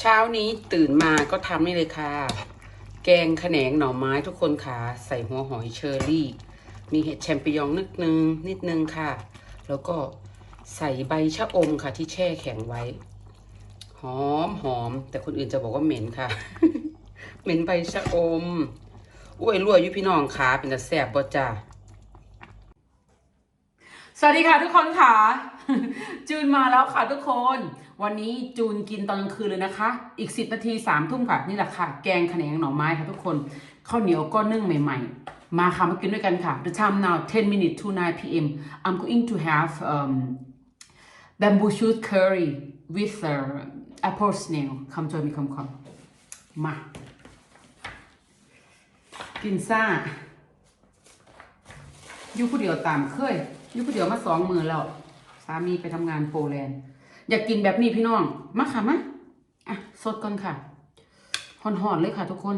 เช้านี้ตื่นมาก็ทำนี่เลยค่ะ แกงแหนงหน่อไม้ทุกคนค่ะ ใส่หัวหอยเชอรี่ มีเห็ดแชมปิญองนิดนึงนิดนึงค่ะ แล้วก็ใส่ใบชะอมค่ะที่แช่แข็งไว้ หอมหอม แต่คนอื่นจะบอกว่าเหม็นค่ะ เหม็นใบชะอมอุ้ยรั่วยู่พี่น้องขาเป็นแต่แสบบ่จ้าสวัสดีค่ะทุกคนค่ะ จูนมาแล้วค่ะทุกคน วันนี้จูนกินตอนกลางคืนเลยนะคะ อีก10นาที3ทุ่มค่ะนี่แหละค่ะ แกงขะแหนงหน่อไม้ค่ะทุกคนข้าวเหนียวก็นึ่งใหม่ ๆ มาค่ะมากินด้วยกันค่ะ The time now 10 minutes to 9 p.m. I'm going to have um, bamboo shoot curry with uh, apple snail come join me come come มากินซ่าอยู่ผู้เดียวตามเคยอยู่ผู้เดียวมาสองมือแล้ว สามีไปทำงานโปแลนด์ อยากกินแบบนี้พี่น้อง มาค่ะมาอะสดก่อนค่ะหอนๆเลยค่ะทุกคน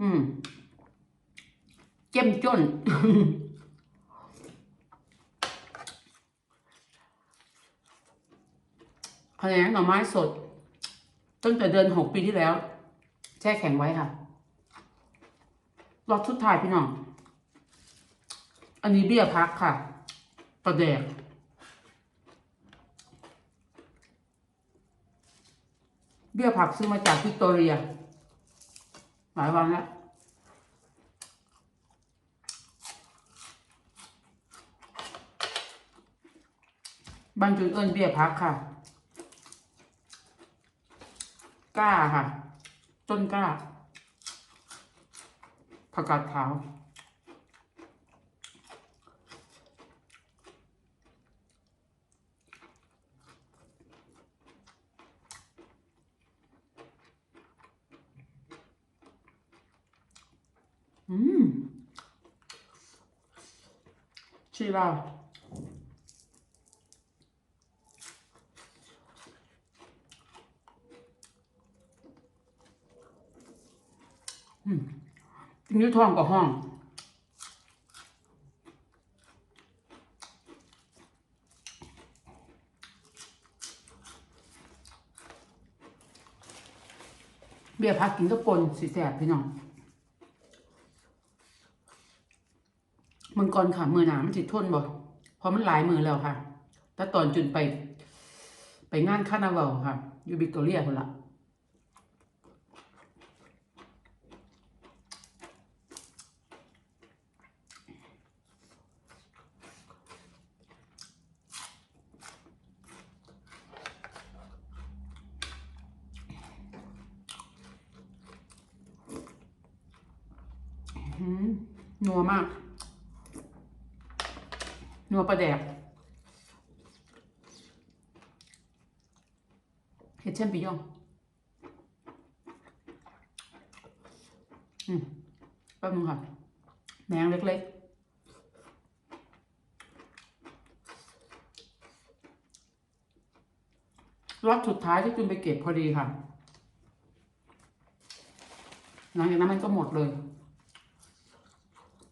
อืมเจ้มจนคะแนนหน่อไม้สด ตั้งแต่เดือนหกปีที่แล้ว แช่แข็งไว้ค่ะรอดชุดถ่ายพี่น้อง อันนี้เบี้ยพักค่ะ ประแดกเบี้ยผักซื้อมาจากวิกตอเรีย หลายวันแล้วบ้านจุนเอิญเบี้ยพักค่ะกล้าค่ะ ต้นกล้า ผักกาดขาว อืมชิลาอืมกินอยูท้องกับห้องเบียร์พักกินก็ปนสีแสบพี่น้อง มันก่อนค่ะมือหนามันจิทนบ่เพราะมันหลายมือแล้วค่ะแต่ตอนจุนไป ไปงานคานาวัลค่ะ อยู่วิกตอเรียคนละนัวมาก นัวปลาแดกเห็ดแชมปิญองอืมแป๊บนึงค่ะแหนงเล็กๆรอบสุดท้ายที่จุนไปเก็บพอดีค่ะ หลังจากนั้นมันก็หมดเลย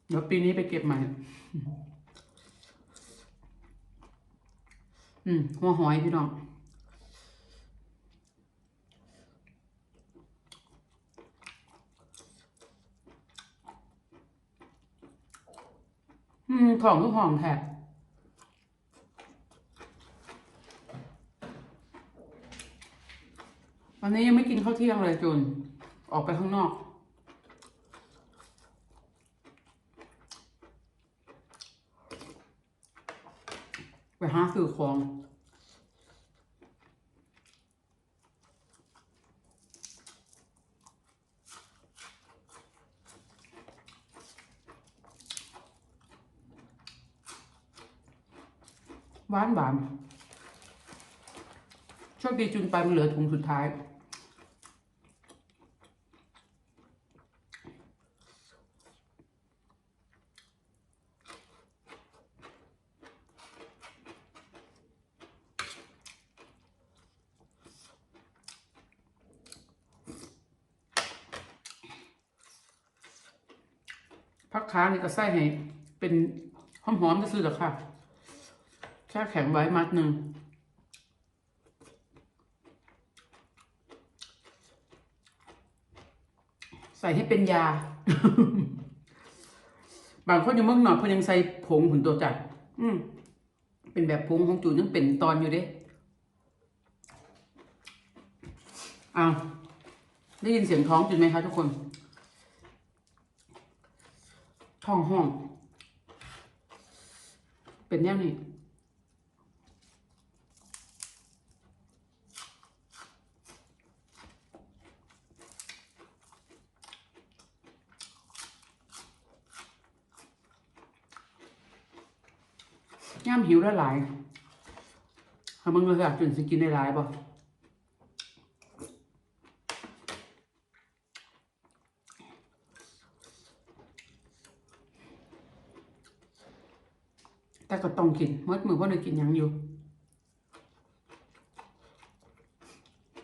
เดี๋ยวปีนี้ไปเก็บใหม่ อืมหัวหอยพี่น้องอืมของทุกของแทบวันนี้ยังไม่กินข้าวเที่ยงเลยจุนออกไปข้างนอก ไปหาซื้อของหวานหวานโชคดีจุนไปมันเหลือถุงสุดท้าย ผักค้านี่ก็ใส่ให้เป็นหอมๆจะซื้อหรอค่ะแช่แข็งไว้มัดหนึ่งใส่ให้เป็นยา บางคนอยู่เมืองน่อยเพิ่งยังใส่ผงผุนตัวจัดอืมเป็นแบบผงของจูนยังเป็นตอนอยู่ด้อ้าวได้ยินเสียงท้องจุดไหมคะทุกคน ท้องห้อง เป็นแนวนี้ย่ามหิวได้หลายถ้ามึงเลยอยากจนสกินได้หลายบ่ แต่ก็ต้องกินเมื่อมือว่าได้กินยังอยู่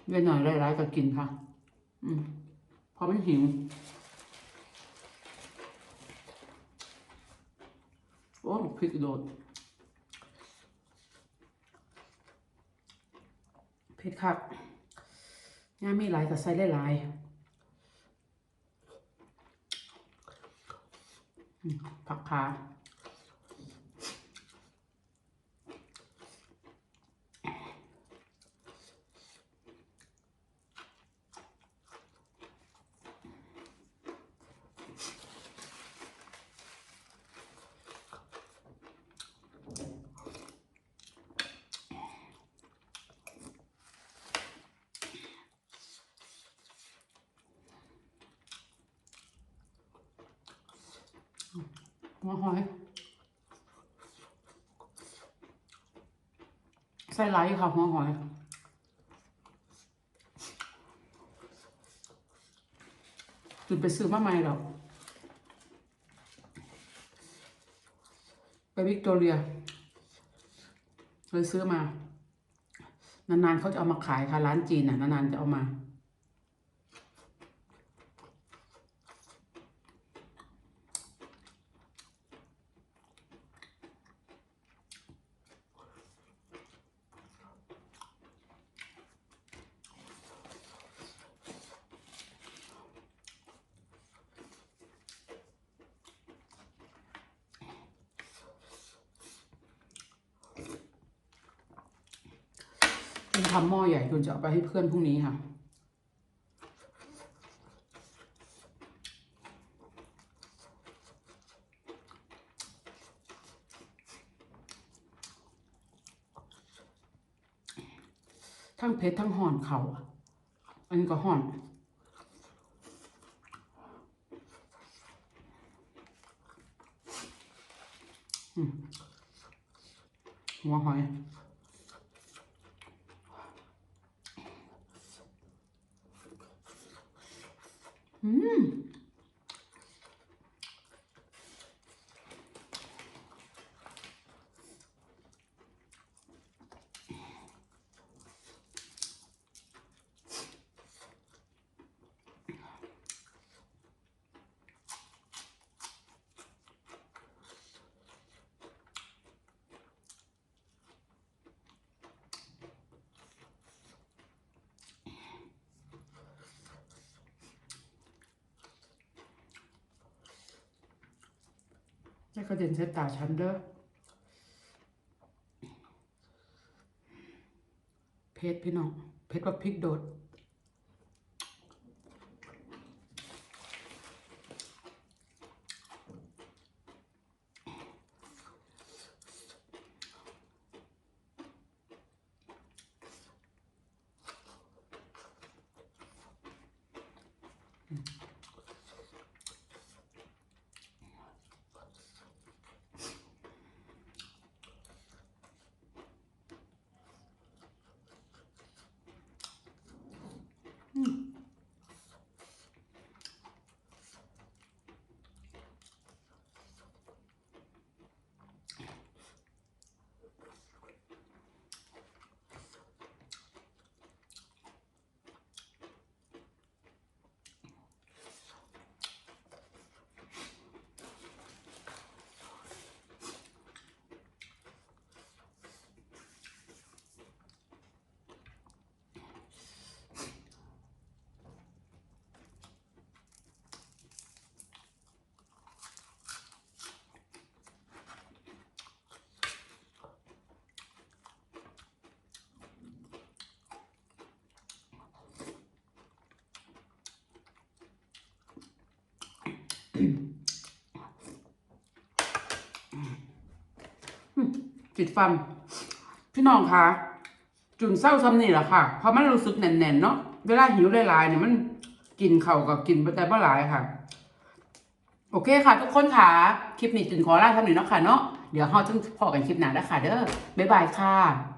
เว้นหน่อยหลายๆก็กินค่ะ อืมพราะมันหิวโอ้พริกโดดเผ็ดครับย่ามีหลายก็ใส่หลายผักขา หัวหอย ใส่หลายอยู่ค่ะหัวหอยจุดไปซื้อมาใหม่หรอกไปวิกตอเรียเลยซื้อมา นานๆเขาจะเอามาขายค่ะร้านจีนน่ะ นานๆจะเอามา คุณทำหม้อใหญ่คุณจะเอาไปให้เพื่อนพรุ่งนี้ค่ะ ทั้งเพชรทั้งห่อนเขาอันนี้ก็ห่อนหัวหอย อื จะกระเด็นใส่ตาฉันเด้อเพชรพี่น้องเพชรว่าพริกโดด ค จิดฟัน พี่น้องคะจุนเศร้าซ้ำนี่แหละค่ะ เพราะมันรู้สึกแน่นๆเนาะเวลาหิวหลายๆเนี่ยมันกินเข่ากับกินไปแต่บ่หลายค่ะ โอเคค่ะ ทุกคนค่ะ คลิปนี้จุนขอลาท่านหน่อยเนาะค่ะเนาะเดี๋ยวเราจะพอกันคลิปหน้าแล้วค่ะ เด้อบ๊ายบายค่ะ